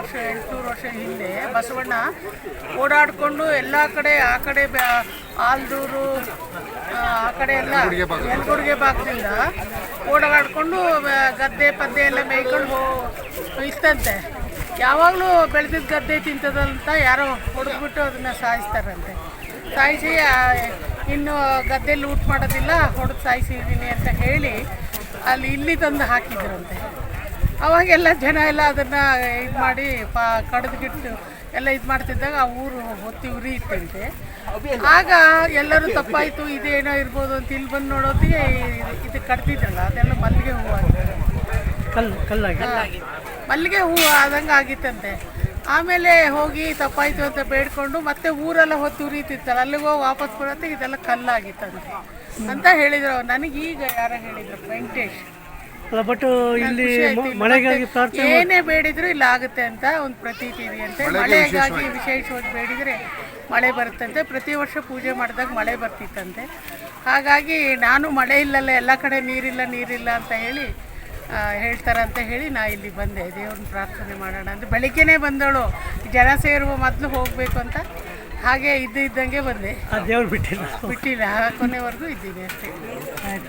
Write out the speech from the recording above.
ವರ್ಷ ಎಂಟುನೂರು ವರ್ಷ ಹಿಂದೆ ಬಸವಣ್ಣ ಓಡಾಡಿಕೊಂಡು ಎಲ್ಲ ಕಡೆ ಆ ಕಡೆ ಆಲ್ದೂರು ಆ ಕಡೆ ಎಲ್ಲ ಯಲಗುಡ್ಗೆ ಭಾಗದಿಂದ. ಓಡಾಡಿಕೊಂಡು ಗದ್ದೆ ಪದ್ದೆ ಎಲ್ಲ ಮೇಯ್ಕೊಂಡು ಇತ್ತಂತೆ. ಯಾವಾಗಲೂ ಬೆಳೆದಿದ್ದ ಗದ್ದೆ ತಿಂತದಂತ ಯಾರೋ ಹೊಡೆದ್ಬಿಟ್ಟು ಅದನ್ನು ಸಾಯಿಸ್ತಾರಂತೆ. ಸಾಯಿಸಿ ಇನ್ನು ಗದ್ದೆ ಲೂಟ್ ಮಾಡೋದಿಲ್ಲ ಹೊಡೆದು ಸಾಯಿಸಿದ್ದೀನಿ ಅಂತ ಹೇಳಿ ಅಲ್ಲಿ ಇಲ್ಲಿ ತಂದು ಹಾಕಿದ್ರಂತೆ. ಅವಾಗೆಲ್ಲ ಜನ ಎಲ್ಲ ಅದನ್ನು ಇದು ಮಾಡಿ ಪಾ ಕಡ್ದುಗಿಟ್ಟು ಎಲ್ಲ ಇದು ಮಾಡ್ತಿದ್ದಾಗ ಆ ಊರು ಹೊತ್ತಿ ಉರಿ ಇತ್ತಂತೆ. ಆಗ ಎಲ್ಲರೂ ತಪ್ಪಾಯಿತು ಇದೇನೋ ಇರ್ಬೋದು ಅಂತ ಇಲ್ಲಿ ಬಂದು ನೋಡೋದಿಗೆ ಇದು- ಕಟ್ತಿದ್ರಲ್ಲ ಅದೆಲ್ಲ ಮಲ್ಲಿಗೆ ಹೂವು ಕಲ್ಲು ಕಲ್ಲಾಗಿ. ಮಲ್ಲಿಗೆ ಹೂವು ಆದಂಗೆ ಆಗಿತ್ತಂತೆ. ಆಮೇಲೆ ಹೋಗಿ ತಪ್ಪಾಯಿತು ಅಂತ ಬೇಡ್ಕೊಂಡು ಮತ್ತೆ ಊರೆಲ್ಲ ಹೊತ್ತು ಉರಿತಿತ್ತಲ್ಲ ಅಲ್ಲಿಗೆ ಹೋಗಿ ವಾಪಸ್ ಬರೋತ್ತೆ ಇದೆಲ್ಲ ಕಲ್ಲಾಗಿತ್ತಂತೆ. ಅಂತ ಹೇಳಿದ್ರು ನನಗೆ ಈಗ ಯಾರ ಹೇಳಿದ್ರು ವೆಂಕಟೇಶ್. ಬಟ್ ಇಲ್ಲಿ ಮಳೆಗಾಗಿ ಪ್ರಾರ್ಥನೆ ಏನೇ ಬೇಡಿದ್ರು ಇಲ್ಲ ಆಗುತ್ತೆ ಅಂತ ಒಂದು ಪ್ರತೀತಿ ಇದೆಯಂತೆ ಮಳೆಗಾಗಿ ವಿಶೇಷವಾಗಿ. ಬೇಡಿದರೆ ಮಳೆ ಬರುತ್ತಂತೆ. ಪ್ರತಿ ವರ್ಷ ಪೂಜೆ ಮಾಡಿದಾಗ ಮಳೆ ಬರ್ತಿತ್ತಂತೆ. ಹಾಗಾಗಿ ನಾನು ಮಳೆ ಇಲ್ಲಲ್ಲ ಎಲ್ಲ ಕಡೆ ನೀರಿಲ್ಲ ನೀರಿಲ್ಲ ಅಂತ ಹೇಳಿ ಹೇಳ್ತಾರಂತ ಹೇಳ್ತಾರೆ ಅಂತ ಹೇಳಿ ನಾ ಇಲ್ಲಿ ಬಂದೆ. ದೇವ್ರನ್ನ ಪ್ರಾರ್ಥನೆ ಮಾಡೋಣ ಅಂತ. ಬೆಳಿಗ್ಗೆನೇ ಬಂದಳು. ಜನ ಸೇರುವ ಮೊದಲು ಹೋಗಬೇಕು ಅಂತ. ಹಾಗೆ ಇದ್ದು ಇದ್ದಂಗೆ ಬಂದೆ. ಆ ದೇವ್ರು ಬಿಟ್ಟಿಲ್ಲ. ಬಿಟ್ಟಿಲ್ಲ. ಕೊನೆವರೆಗೂ ಇದ್ದೀನಿ ಅಷ್ಟೇ. ಆಯ್ತು.